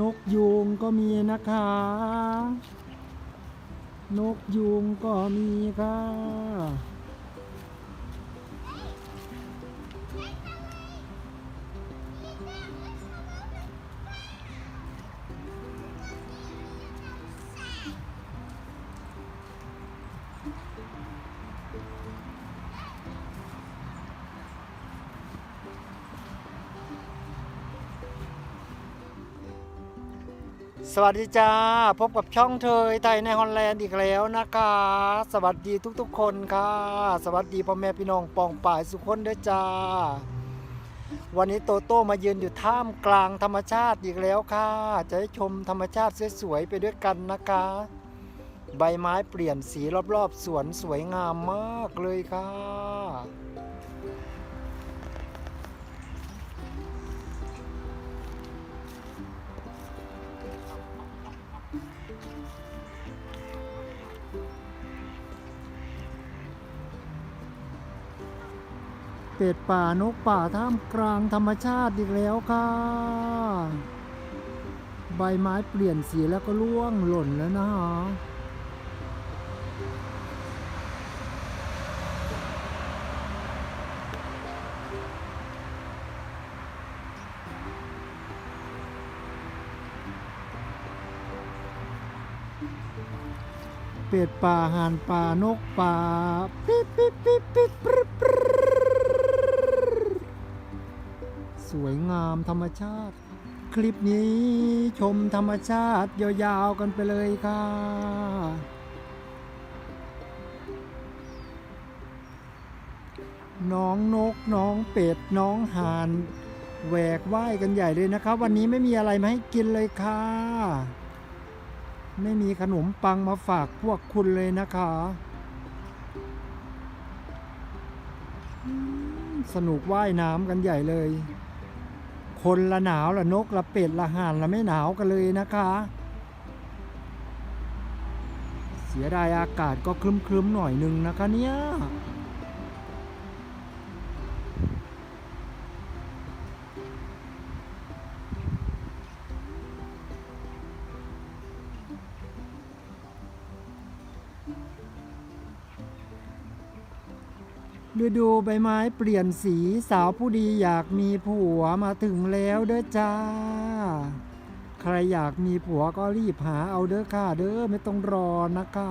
นกยูงก็มีนะคะ นกยูงก็มีค่ะ สวัสดีจ้า พบกับช่องเธยไทยในฮอลแลนด์อีกแล้วนะคะ สวัสดีทุกๆคนค่ะ สวัสดีพ่อแม่พี่น้องปองป่ายสุขคนด้วยจ้า วันนี้โตโต้มายืนอยู่ท่ามกลางธรรมชาติอีกแล้วค่ะ จะให้ชมธรรมชาติสวยๆไปด้วยกันนะคะ ใบไม้เปลี่ยนสีรอบๆ สวนสวยงามมากเลยค่ะ เป็ดป่านกป่าท่ามกลางธรรมชาติอีกแล้วค่ะ ใบไม้เปลี่ยนสีแล้วก็ร่วงหล่นแล้วนะฮะ เป็ดป่าห่านป่านกป่าปิ๊บปิ๊บปิ๊บปิ๊บปิ๊บสวยงามธรรมชาติ คลิปนี้ชมธรรมชาติยาวๆกันไปเลยค่ะน้องนกน้องเป็ดน้องห่านแหวกว่ายกันใหญ่เลยนะครับ วันนี้ไม่มีอะไรมาให้กินเลยค่ะ ไม่มีขนมปังมาฝากพวกคุณเลยนะคะ สนุกว่ายน้ำกันใหญ่เลย คนละหนาวละนกละเป็ดละห่านละไม่หนาวกันเลยนะคะ เสียดายอากาศก็ครึ้มๆหน่อยหนึงนะคะเนี่ย ฤดูใบไม้เปลี่ยนสีสาวผู้ดีอยากมีผัวมาถึงแล้วเด้อจ้า ใครอยากมีผัวก็รีบหาเอาเด้อค่ะเด้อไม่ต้องรอนะคะ